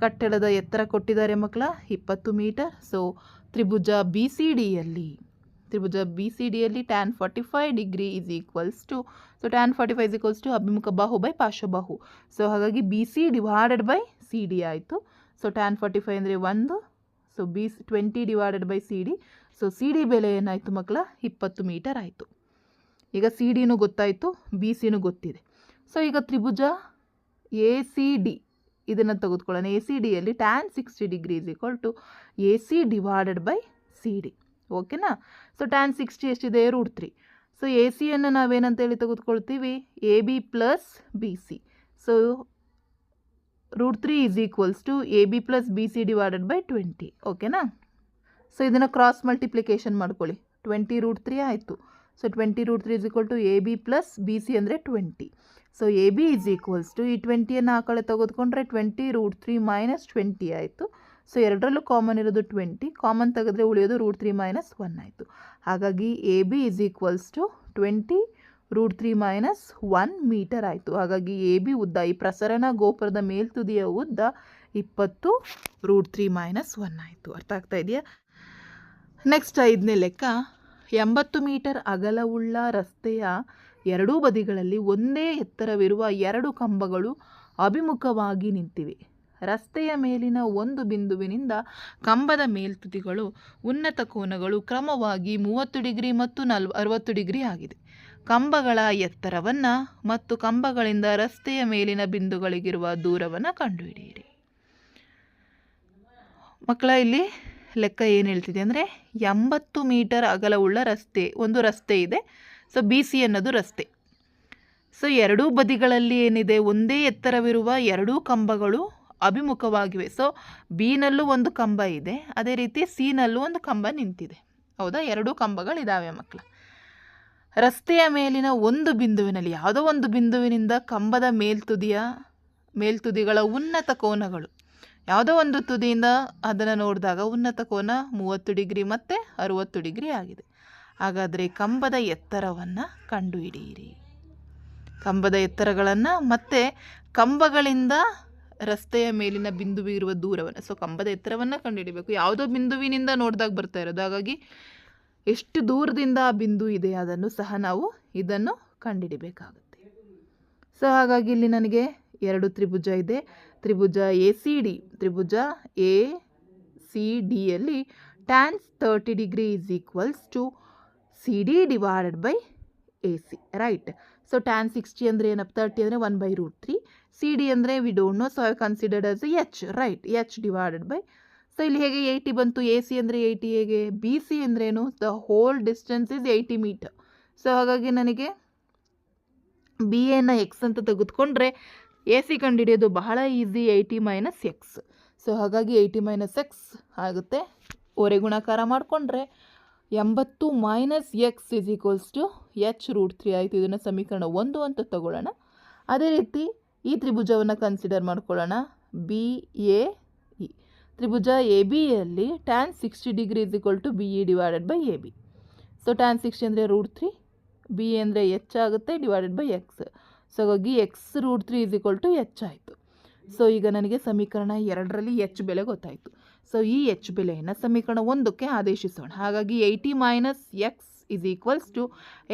ಕಟ್ಟಡದ ಎತ್ತರ ಕೊಟ್ಟಿದ್ದಾರೆ ಮಕ್ಕಳ, ಇಪ್ಪತ್ತು ಮೀಟರ್. ಸೊ, ತ್ರಿಭುಜ ಬಿ ಸಿ ಡಿಯಲ್ಲಿ. ತ್ರಿಭುಜ B C ಡಿಯಲ್ಲಿ tan forty five degree is equals to so tan forty five is equals to ಅಭಿಮುಖ ಬಾಹು ಬೈ ಪಾರ್ಶ್ವಬಾಹು ಸೊ ಹಾಗಾಗಿ B C divided by C D ಆಯಿತು. ಸೊ ಟ್ಯಾನ್ ಫಾರ್ಟಿ ಫೈವ್ ಅಂದರೆ ಒಂದು so B twenty divided by C D so C D ಬೆಲೆ ಏನಾಯಿತು ಮಕ್ಕಳ? ಇಪ್ಪತ್ತು ಮೀಟರ್ ಆಯಿತು. ಈಗ ಸಿ ಡಿನೂ ಗೊತ್ತಾಯಿತು ಬಿ ಸಿನೂ ಗೊತ್ತಿದೆ. ಸೊ ಈಗ ತ್ರಿಭುಜ ಎ ಸಿ ಡಿ ಇದನ್ನು ತೆಗೆದುಕೊಳ್ಳೋಣ. A C ಡಿಯಲ್ಲಿ tan sixty degree is equal to A C divided by C D ಓಕೆನಾ ಸೊ ಟ್ಯಾನ್ ಸಿಕ್ಸ್ಟಿ ಎಷ್ಟಿದೆ ರೂಟ್ ತ್ರೀ ಸೊ ಎ ಸಿಯನ್ನು ನಾವೇನಂತೇಳಿ ತೆಗೆದುಕೊಳ್ತೀವಿ? A B plus B C so root three is equals to A B plus B C divided by twenty ಓಕೆನಾ ಸೊ ಇದನ್ನು ಕ್ರಾಸ್ ಮಲ್ಟಿಪ್ಲಿಕೇಶನ್ ಮಾಡ್ಕೊಳ್ಳಿ. ಟ್ವೆಂಟಿ ರೂಟ್ ತ್ರೀ ಆಯಿತು. So twenty root three is equal to A B plus B C ಅಂದರೆ twenty so A B is equals to ಈ ಟ್ವೆಂಟಿಯನ್ನು ಆ ಕಡೆ ತೆಗೆದುಕೊಂಡ್ರೆ twenty root three minus twenty ಆಯಿತು. ಸೊ ಎರಡರಲ್ಲೂ ಕಾಮನ್ ಇರೋದು ಟ್ವೆಂಟಿ ಕಾಮನ್ ತೆಗೆದ್ರೆ ಉಳಿಯೋದು ರೂಟ್ ತ್ರೀ ಮೈನಸ್ ಒನ್ ಆಯಿತು. ಹಾಗಾಗಿ A B is equals to twenty root three minus one metre ಆಯಿತು. ಹಾಗಾಗಿ ಎ ಬಿ ಉದ್ದ, ಈ ಪ್ರಸರಣ ಗೋಪುರದ ಮೇಲ್ತುದಿಯ ಉದ್ದ ಇಪ್ಪತ್ತು ರೂಟ್ ತ್ರೀ ಮೈನಸ್ ಒನ್ ಆಯಿತು. ಅರ್ಥ ಆಗ್ತಾ ಇದೆಯಾ? ನೆಕ್ಸ್ಟ್ ಐದನೇ ಲೆಕ್ಕ, ಎಂಬತ್ತು ಮೀಟರ್ ಅಗಲವುಳ್ಳ ರಸ್ತೆಯ ಎರಡೂ ಬದಿಗಳಲ್ಲಿ ಒಂದೇ ಎತ್ತರವಿರುವ ಎರಡು ಕಂಬಗಳು ಅಭಿಮುಖವಾಗಿ ನಿಂತಿವೆ. ರಸ್ತೆಯ ಮೇಲಿನ ಒಂದು ಬಿಂದುವಿನಿಂದ ಕಂಬದ ಮೇಲ್ತುದಿಗಳು, ಉನ್ನತ ಕೋನಗಳು ಕ್ರಮವಾಗಿ ಮೂವತ್ತು ಡಿಗ್ರಿ ಮತ್ತು ನಲ್ವ, ಅರವತ್ತು ಡಿಗ್ರಿ ಆಗಿದೆ. ಕಂಬಗಳ ಎತ್ತರವನ್ನು ಮತ್ತು ಕಂಬಗಳಿಂದ ರಸ್ತೆಯ ಮೇಲಿನ ಬಿಂದುಗಳಿಗಿರುವ ದೂರವನ್ನು ಕಂಡುಹಿಡಿಯಿರಿ. ಮಕ್ಕಳ, ಇಲ್ಲಿ ಲೆಕ್ಕ ಏನು ಹೇಳ್ತಿದೆ ಅಂದರೆ ಎಂಬತ್ತು ಮೀಟರ್ ಅಗಲವುಳ್ಳ ರಸ್ತೆ, ಒಂದು ರಸ್ತೆ ಇದೆ. ಸೊ, ಬಿ, ಸಿ ಅನ್ನೋದು ರಸ್ತೆ. ಸೊ, ಎರಡೂ ಬದಿಗಳಲ್ಲಿ ಏನಿದೆ? ಒಂದೇ ಎತ್ತರವಿರುವ ಎರಡೂ ಕಂಬಗಳು ಅಭಿಮುಖವಾಗಿವೆ. ಸೊ ಬಿನಲ್ಲೂ ಒಂದು ಕಂಬ ಇದೆ. ಅದೇ ರೀತಿ ಸಿನಲ್ಲೂ ಒಂದು ಕಂಬ ನಿಂತಿದೆ. ಹೌದಾ? ಎರಡೂ ಕಂಬಗಳಿದ್ದಾವೆ ಮಕ್ಕಳ ರಸ್ತೆಯ ಮೇಲಿನ ಒಂದು ಬಿಂದುವಿನಲ್ಲಿ ಯಾವುದೋ ಒಂದು ಬಿಂದುವಿನಿಂದ ಕಂಬದ ಮೇಲ್ತುದಿಯ, ಮೇಲ್ತುದಿಗಳ ಉನ್ನತ ಕೋನಗಳು. ಯಾವುದೋ ಒಂದು ತುದಿಯಿಂದ ಅದನ್ನು ನೋಡಿದಾಗ ಉನ್ನತ ಕೋನ ಮೂವತ್ತು ಡಿಗ್ರಿ ಮತ್ತು ಅರುವತ್ತು ಡಿಗ್ರಿ ಆಗಿದೆ. ಹಾಗಾದರೆ ಕಂಬದ ಎತ್ತರವನ್ನು ಕಂಡುಹಿಡಿಯಿರಿ. ಕಂಬದ ಎತ್ತರಗಳನ್ನು ಮತ್ತು ಕಂಬಗಳಿಂದ ರಸ್ತೆಯ ಮೇಲಿನ ಬಿಂದುವಿರುವ ದೂರವನ್ನು ಸೊ ಕಂಬದ ಎತ್ತರವನ್ನು ಕಂಡುಹಿಡಿಬೇಕು. ಯಾವುದೋ ಬಿಂದುವಿನಿಂದ ನೋಡಿದಾಗ ಬರ್ತಾ ಇರೋದು. ಹಾಗಾಗಿ ಎಷ್ಟು ದೂರದಿಂದ ಆ ಬಿಂದು ಇದೆ ಅದನ್ನು ಸಹ ನಾವು ಇದನ್ನು ಕಂಡುಹಿಡಿಬೇಕಾಗುತ್ತೆ. ಸೊ ಹಾಗಾಗಿ ಇಲ್ಲಿ ನನಗೆ ಎರಡು ತ್ರಿಭುಜ ಇದೆ. ತ್ರಿಭುಜ ಎ ಸಿ ಡಿ ತ್ರಿಭುಜ A C ಡಿಯಲ್ಲಿ tans thirty degree is equals to C D divided by A C right so tan sixty ಅಂದರೆ ಏನಪ್ಪ? ತರ್ಟಿ ಅಂದರೆ one by root three C D ಅಂದರೆ we don't know so I considered as H right H divided by so ಇಲ್ಲಿ ಹೇಗೆ ಏಯ್ಟಿ ಬಂತು? ಎ ಸಿ ಅಂದರೆ ಏಯ್ಟಿ ಹೇಗೆ? ಬಿ ಸಿ ಅಂದ್ರೇನು the whole distance is eighty metre so ಹಾಗಾಗಿ ನನಗೆ ಬಿ ಎನ ಎಕ್ಸ್ ಅಂತ ತೆಗೆದುಕೊಂಡ್ರೆ ಎ ಸಿ ಕಂಡುಹಿಡಿಯೋದು ಬಹಳ easy eighty minus X so ಹಾಗಾಗಿ ಏಯ್ಟಿ ಮೈನಸ್ ಎಕ್ಸ್ ಆಗುತ್ತೆ. ಒರೆ ಗುಣಾಕಾರ ಮಾಡಿಕೊಂಡ್ರೆ ಎಂಬತ್ತು minus X is equals to H root three ಆಯಿತು, ಇದನ್ನು ಸಮೀಕರಣ ಒಂದು ಅಂತ ತಗೊಳ್ಳೋಣ. ಅದೇ ರೀತಿ ಈ ತ್ರಿಭುಜವನ್ನು ಕನ್ಸಿಡರ್ ಮಾಡ್ಕೊಳ್ಳೋಣ. ಬಿ ಎ ಇ ತ್ರಿಭುಜ A ಬಿಯಲ್ಲಿ tan sixty degree is equal to B E divided by A B so tan sixty ಅಂದರೆ ರೂಟ್ ತ್ರೀ ಬಿ ಅಂದರೆ ಎಚ್ ಆಗುತ್ತೆ ಡಿವೈಡೆಡ್ ಬೈ ಎಕ್ಸ್ ಸೊ ಹಾಗಾಗಿ X root three is equal to H ಆಯಿತು. ಸೊ ಈಗ ನನಗೆ ಸಮೀಕರಣ ಎರಡರಲ್ಲಿ ಎಚ್ ಬೆಲೆ ಗೊತ್ತಾಯಿತು. ಸೊ ಈ ಎಚ್ ಬೆಲೆಯನ್ನು ಸಮೀಕರಣ ಒಂದಕ್ಕೆ ಆದೇಶಿಸೋಣ. ಹಾಗಾಗಿ eighty minus X is equals to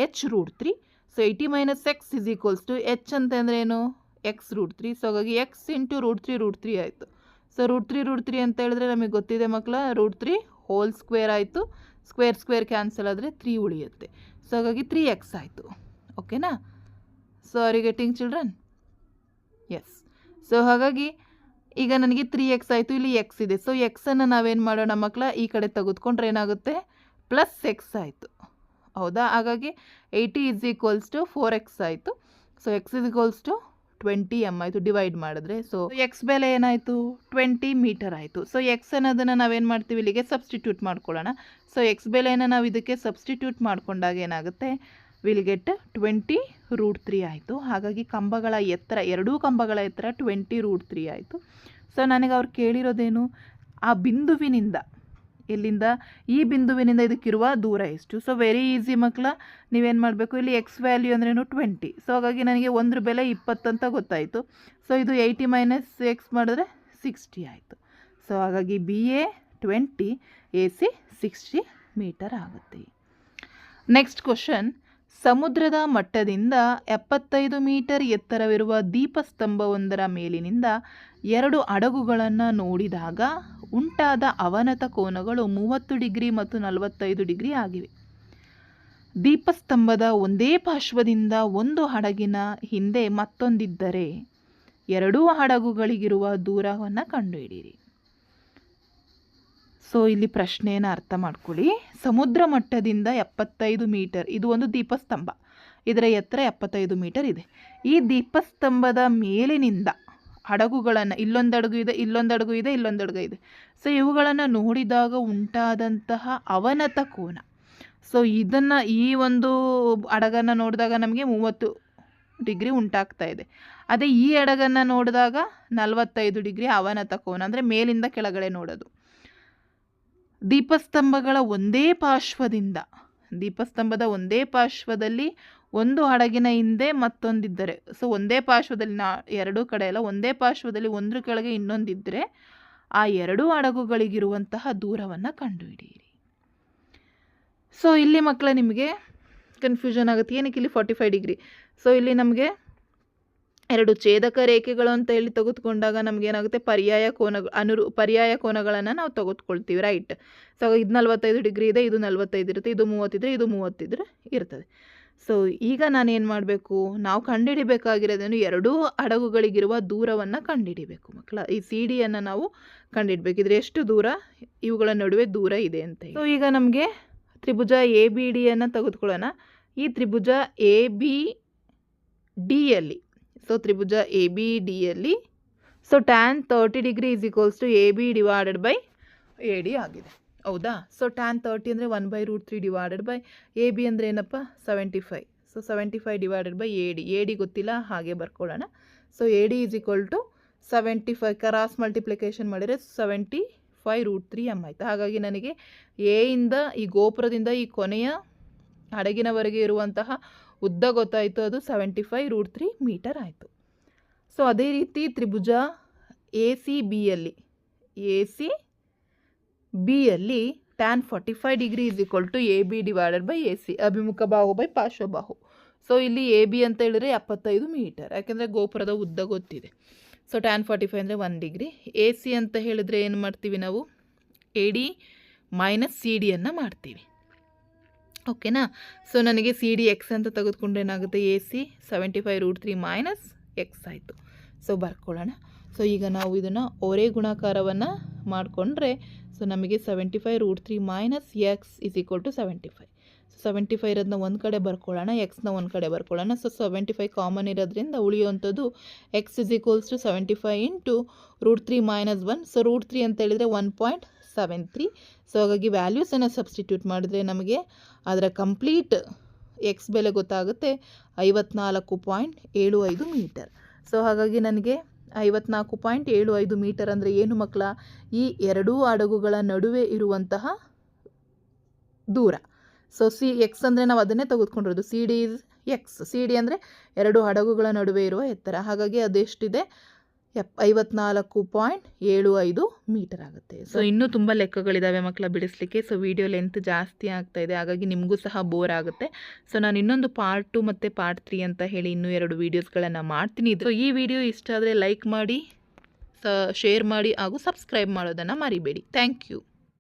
H root three so eighty minus X is equals to H ಅಂತಂದ್ರೆ ಏನು? ಎಕ್ಸ್ ರೂಟ್ ತ್ರೀ ಸೊ ಹಾಗಾಗಿ X into root three root three ಆಯಿತು. So root three root three ಅಂತ ಹೇಳಿದ್ರೆ ನಮಗೆ ಗೊತ್ತಿದೆ ಮಕ್ಕಳ ರೂಟ್ ತ್ರೀ ಹೋಲ್ ಸ್ಕ್ವೇರ್ ಆಯಿತು. ಸ್ಕ್ವೇರ್ ಸ್ಕ್ವೇರ್ ಕ್ಯಾನ್ಸಲ್ ಆದರೆ ತ್ರೀ ಉಳಿಯುತ್ತೆ. ಸೊ ಹಾಗಾಗಿ ತ್ರೀ ಎಕ್ಸ್ ಆಯಿತು. ಓಕೆನಾ so are you getting children yes so ಹಾಗಾಗಿ ಈಗ ನನಗೆ ತ್ರೀ ಎಕ್ಸ್ ಆಯಿತು. ಇಲ್ಲಿ ಎಕ್ಸ್ ಇದೆ. ಸೊ ಎಕ್ಸನ್ನು ನಾವೇನು ಮಾಡೋಣ ಮಕ್ಕಳ ಈ ಕಡೆ ತೆಗೆದುಕೊಂಡ್ರೆ ಏನಾಗುತ್ತೆ? ಪ್ಲಸ್ ಎಕ್ಸ್ ಆಯಿತು. ಹೌದಾ? ಹಾಗಾಗಿ eighty is equals to four X ಆಯಿತು. So X is equals to twenty M ಆಯಿತು ಡಿವೈಡ್ ಮಾಡಿದ್ರೆ ಸೊ ಎಕ್ಸ್ ಬೆಲೆ ಏನಾಯಿತು? ಟ್ವೆಂಟಿ ಮೀಟರ್ ಆಯಿತು. ಸೊ ಎಕ್ಸ್ ಅನ್ನೋದನ್ನು ನಾವೇನು ಮಾಡ್ತೀವಿ? ಇಲ್ಲಿಗೆ ಸಬ್ಸ್ಟಿಟ್ಯೂಟ್ ಮಾಡ್ಕೊಳ್ಳೋಣ. ಸೊ ಎಕ್ಸ್ ಬೆಲೆಯನ್ನು ನಾವು ಇದಕ್ಕೆ ಸಬ್ಸ್ಟಿಟ್ಯೂಟ್ ಮಾಡ್ಕೊಂಡಾಗ ಏನಾಗುತ್ತೆ? Will get twenty root three ಆಯಿತು. ಹಾಗಾಗಿ ಕಂಬಗಳ ಎತ್ತರ, ಎರಡೂ ಕಂಬಗಳ ಎತ್ತರ ಟ್ವೆಂಟಿ ರೂಟ್ ತ್ರೀ ಆಯಿತು. ಸೊ ನನಗೆ ಅವ್ರು ಕೇಳಿರೋದೇನು? ಆ ಬಿಂದುವಿನಿಂದ ಇಲ್ಲಿಂದ ಈ ಬಿಂದುವಿನಿಂದ ಇದಕ್ಕಿರುವ ದೂರ ಎಷ್ಟು? ಸೊ ವೆರಿ ಈಸಿ ಮಕ್ಕಳ, ನೀವೇನು ಮಾಡಬೇಕು? ಇಲ್ಲಿ ಎಕ್ಸ್ ವ್ಯಾಲ್ಯೂ ಅಂದ್ರೇನು ಟ್ವೆಂಟಿ ಸೊ ಹಾಗಾಗಿ ನನಗೆ ಒಂದ್ರ ಬೆಲೆ ಇಪ್ಪತ್ತು ಅಂತ ಗೊತ್ತಾಯಿತು. ಸೊ ಇದು ಏಯ್ಟಿ ಮೈನಸ್ ಎಕ್ಸ್ ಮಾಡಿದ್ರೆ ಸಿಕ್ಸ್ಟಿ ಆಯಿತು. ಸೊ ಹಾಗಾಗಿ B A twenty A C sixty metre ಆಗುತ್ತೆ. ನೆಕ್ಸ್ಟ್ ಕ್ವಶನ್ ಸಮುದ್ರದ ಮಟ್ಟದಿಂದ ಎಪ್ಪತ್ತೈದು ಮೀಟರ್ ಎತ್ತರವಿರುವ ದೀಪಸ್ತಂಭವೊಂದರ ಮೇಲಿನಿಂದ ಎರಡು ಹಡಗುಗಳನ್ನು ನೋಡಿದಾಗ ಉಂಟಾದ ಅವನತ ಕೋನಗಳು ಮೂವತ್ತು ಡಿಗ್ರಿ ಮತ್ತು ನಲವತ್ತೈದು ಡಿಗ್ರಿ ಆಗಿವೆ. ದೀಪಸ್ತಂಭದ ಒಂದೇ ಪಾರ್ಶ್ವದಿಂದ ಒಂದು ಹಡಗಿನ ಹಿಂದೆ ಮತ್ತೊಂದಿದ್ದರೆ ಎರಡೂ ಹಡಗುಗಳಿಗಿರುವ ದೂರವನ್ನು ಕಂಡುಹಿಡಿಯಿರಿ. ಸೊ ಇಲ್ಲಿ ಪ್ರಶ್ನೆಯನ್ನು ಅರ್ಥ ಮಾಡ್ಕೊಳ್ಳಿ. ಸಮುದ್ರ ಮಟ್ಟದಿಂದ ಎಪ್ಪತ್ತೈದು ಮೀಟರ್, ಇದು ಒಂದು ದೀಪಸ್ತಂಭ. ಇದರ ಎತ್ತರ ಎಪ್ಪತ್ತೈದು ಮೀಟರ್ ಇದೆ. ಈ ದೀಪಸ್ತಂಭದ ಮೇಲಿನಿಂದ ಹಡಗುಗಳನ್ನು ಇಲ್ಲೊಂದು ಹಡಗು ಇದೆ ಇಲ್ಲೊಂದು ಹಡಗು ಇದೆ ಇಲ್ಲೊಂದು ಹಡಗು ಇದೆ. ಸೊ ಇವುಗಳನ್ನು ನೋಡಿದಾಗ ಉಂಟಾದಂತಹ ಅವನತ ಕೋನ. ಸೊ ಇದನ್ನು ಈ ಒಂದು ಹಡಗನ್ನು ನೋಡಿದಾಗ ನಮಗೆ ಮೂವತ್ತು ಡಿಗ್ರಿ ಉಂಟಾಗ್ತಾ ಇದೆ. ಅದೇ ಈ ಹಡಗನ್ನು ನೋಡಿದಾಗ ನಲವತ್ತೈದು ಡಿಗ್ರಿ ಅವನತ ಕೋನ, ಅಂದರೆ ಮೇಲಿಂದ ಕೆಳಗಡೆ ನೋಡೋದು. ದೀಪಸ್ತಂಭಗಳ ಒಂದೇ ಪಾರ್ಶ್ವದಿಂದ, ದೀಪಸ್ತಂಭದ ಒಂದೇ ಪಾರ್ಶ್ವದಲ್ಲಿ ಒಂದು ಹಡಗಿನ ಹಿಂದೆ ಮತ್ತೊಂದಿದ್ದರೆ. ಸೊ, ಒಂದೇ ಪಾರ್ಶ್ವದಲ್ಲಿ ನಾ, ಎರಡೂ ಕಡೆ ಅಲ್ಲ, ಒಂದೇ ಪಾರ್ಶ್ವದಲ್ಲಿ ಒಂದ್ರ ಕೆಳಗೆ ಇನ್ನೊಂದಿದ್ದರೆ ಆ ಎರಡೂ ಹಡಗುಗಳಿಗಿರುವಂತಹ ದೂರವನ್ನು ಕಂಡುಹಿಡಿಯಿರಿ. ಸೊ, ಇಲ್ಲಿ ಮಕ್ಕಳ ನಿಮಗೆ ಕನ್ಫ್ಯೂಷನ್ ಆಗುತ್ತೆ. ಏನಕ್ಕೆ ಇಲ್ಲಿ ಫಾರ್ಟಿ ಫೈವ್ ಡಿಗ್ರಿ ಸೊ, ಇಲ್ಲಿ ನಮಗೆ ಎರಡು ಛೇದಕ ರೇಖೆಗಳು ಅಂತ ಹೇಳಿ ತೆಗೆದುಕೊಂಡಾಗ ನಮಗೇನಾಗುತ್ತೆ ಪರ್ಯಾಯ ಕೋನ ಅನುರು, ಪರ್ಯಾಯ ಕೋನಗಳನ್ನು ನಾವು ತೆಗೆದುಕೊಳ್ತೀವಿ ರೈಟ್ ಸೊ, ಇದು ನಲ್ವತ್ತೈದು ಡಿಗ್ರಿ ಇದೆ, ಇದು ನಲ್ವತ್ತೈದು ಇರುತ್ತೆ, ಇದು ಮೂವತ್ತಿದ್ರೆ ಇದು ಮೂವತ್ತಿದ್ರೆ ಇರ್ತದೆ. ಸೊ ಈಗ ನಾನೇನು ಮಾಡಬೇಕು? ನಾವು ಕಂಡುಹಿಡಿಬೇಕಾಗಿರೋದೇನು ಎರಡೂ ಹಡಗುಗಳಿಗಿರುವ ದೂರವನ್ನು ಕಂಡುಹಿಡಿಬೇಕು ಮಕ್ಕಳ. ಈ ಸಿ ಡಿಯನ್ನು ನಾವು ಕಂಡುಹಿಡ್ಬೇಕು ಇದ್ರೆ ಎಷ್ಟು ದೂರ? ಇವುಗಳ ನಡುವೆ ದೂರ ಇದೆ ಅಂತ ಸೊ ಈಗ ನಮಗೆ ತ್ರಿಭುಜ ಎ ಬಿ ಡಿಯನ್ನು ತೆಗೆದುಕೊಳ್ಳೋಣ. ಈ ತ್ರಿಭುಜ ಎ ಬಿ ಡಿಯಲ್ಲಿ ಸೊ ತ್ರಿಭುಜ A B ಡಿಯಲ್ಲಿ so tan thirty degree is equals to A B divided by A D ಆಗಿದೆ. ಹೌದಾ? ಸೊ ಟ್ಯಾನ್ ತರ್ಟಿ ಅಂದರೆ one by root three divided by A B ಅಂದರೆ ಏನಪ್ಪ? Seventy five so seventy five divided by A D A D ಗೊತ್ತಿಲ್ಲ, ಹಾಗೆ ಬರ್ಕೊಳ್ಳೋಣ. So A D is equal to seventy five cross multiplication ಮಾಡಿದರೆ seventy five root three M ಆಯಿತು. ಹಾಗಾಗಿ ನನಗೆ ಎ ಇಂದ ಈ ಗೋಪುರದಿಂದ ಈ ಕೊನೆಯ ಹಡಗಿನವರೆಗೆ ಇರುವಂತಹ ಉದ್ದ ಗೊತ್ತಾಯಿತು. ಅದು seventy five root three meter ಆಯಿತು. ಸೊ ಅದೇ ರೀತಿ ತ್ರಿಭುಜ ಎ ಸಿ ಬಿಯಲ್ಲಿ A C ಬಿಯಲ್ಲಿ tan forty five degree is equal to A B divided by A C ಅಭಿಮುಖ ಬಾಹು ಬೈ ಪಾರ್ಶ್ವಬಾಹು ಸೊ ಇಲ್ಲಿ ಎ ಬಿ ಅಂತ ಹೇಳಿದ್ರೆ ಎಪ್ಪತ್ತೈದು ಮೀಟರ್ ಯಾಕೆಂದರೆ ಗೋಪುರದ ಉದ್ದ ಗೊತ್ತಿದೆ. ಸೊ ಟ್ಯಾನ್ ಫಾರ್ಟಿ ಫೈವ್ ಅಂದರೆ ಒನ್ ಡಿಗ್ರಿ ಎ ಸಿ ಅಂತ ಹೇಳಿದ್ರೆ ಏನು ಮಾಡ್ತೀವಿ ನಾವು? ಎ ಡಿ ಮೈನಸ್ ಸಿ ಡಿಯನ್ನು ಮಾಡ್ತೀವಿ. ಓಕೆನಾ ಸೊ ನನಗೆ ಸಿ ಡಿ ಎಕ್ಸ್ ಅಂತ ತೆಗೆದುಕೊಂಡ್ರೆ ಏನಾಗುತ್ತೆ? A C seventy five root three minus X ಆಯಿತು. ಸೊ ಬರ್ಕೊಳ್ಳೋಣ. ಸೊ ಈಗ ನಾವು ಇದನ್ನು ಒರೇ ಗುಣಾಕಾರವನ್ನು ಮಾಡಿಕೊಂಡ್ರೆ ಸೊ ನಮಗೆ seventy five root three minus X is equal to seventy five so seventy five ಇರೋದನ್ನ ಒಂದು ಕಡೆ ಬರ್ಕೊಳ್ಳೋಣ ಎಕ್ಸ್ನ ಒಂದು ಕಡೆ ಬರ್ಕೊಳ್ಳೋಣ. ಸೊ ಸೆವೆಂಟಿ ಫೈವ್ ಕಾಮನ್ ಇರೋದ್ರಿಂದ ಉಳಿಯುವಂಥದ್ದು X is equals to seventy five into root three minus one so root three ಅಂತ ಹೇಳಿದರೆ one point seven three so ಹಾಗಾಗಿ ವ್ಯಾಲ್ಯೂಸನ್ನು ಸಬ್ಸ್ಟಿಟ್ಯೂಟ್ ಮಾಡಿದ್ರೆ ನಮಗೆ ಅದರ ಕಂಪ್ಲೀಟ್ ಎಕ್ಸ್ ಬೆಲೆ ಗೊತ್ತಾಗುತ್ತೆ ಐವತ್ನಾಲ್ಕು ಪಾಯಿಂಟ್ ಏಳು ಐದು ಮೀಟರ್ ಸೊ ಹಾಗಾಗಿ ನನಗೆ ಐವತ್ನಾಲ್ಕು ಪಾಯಿಂಟ್ ಏಳು ಐದು ಮೀಟರ್ ಅಂದರೆ ಏನು ಮಕ್ಕಳ? ಈ ಎರಡೂ ಹಡಗುಗಳ ನಡುವೆ ಇರುವಂತಹ ದೂರ. ಸೊ ಸಿ ಎಕ್ಸ್ ಅಂದರೆ ನಾವು ಅದನ್ನೇ ತೆಗೆದುಕೊಂಡಿರೋದು. C D X C D ಅಂದರೆ ಎರಡು ಹಡಗುಗಳ ನಡುವೆ ಇರುವ ಎತ್ತರ. ಹಾಗಾಗಿ ಅದೆಷ್ಟಿದೆ? ಎಪ್ ಐವತ್ನಾಲ್ಕು ಪಾಯಿಂಟ್ ಏಳು ಐದು ಮೀಟರ್ ಆಗುತ್ತೆ. ಸೊ ಇನ್ನೂ ತುಂಬ ಲೆಕ್ಕಗಳಿದ್ದಾವೆ ಮಕ್ಕಳ ಬಿಡಿಸ್ಲಿಕ್ಕೆ. ಸೊ ವಿಡಿಯೋ ಲೆಂತ್ ಜಾಸ್ತಿ ಆಗ್ತಾ ಇದೆ. ಹಾಗಾಗಿ ನಿಮಗೂ ಸಹ ಬೋರ್ ಆಗುತ್ತೆ. ಸೊ ನಾನು ಇನ್ನೊಂದು ಪಾರ್ಟ್ ಟು ಮತ್ತು ಪಾರ್ಟ್ ತ್ರೀ ಅಂತ ಹೇಳಿ ಇನ್ನೂ ಎರಡು ವೀಡಿಯೋಸ್ಗಳನ್ನು ಮಾಡ್ತೀನಿ. ಸೊ ಈ ವಿಡಿಯೋ ಇಷ್ಟ ಆದರೆ ಲೈಕ್ ಮಾಡಿ, ಸ ಶೇರ್ ಮಾಡಿ ಹಾಗೂ ಸಬ್ಸ್ಕ್ರೈಬ್ ಮಾಡೋದನ್ನು ಮರಿಬೇಡಿ. Thank you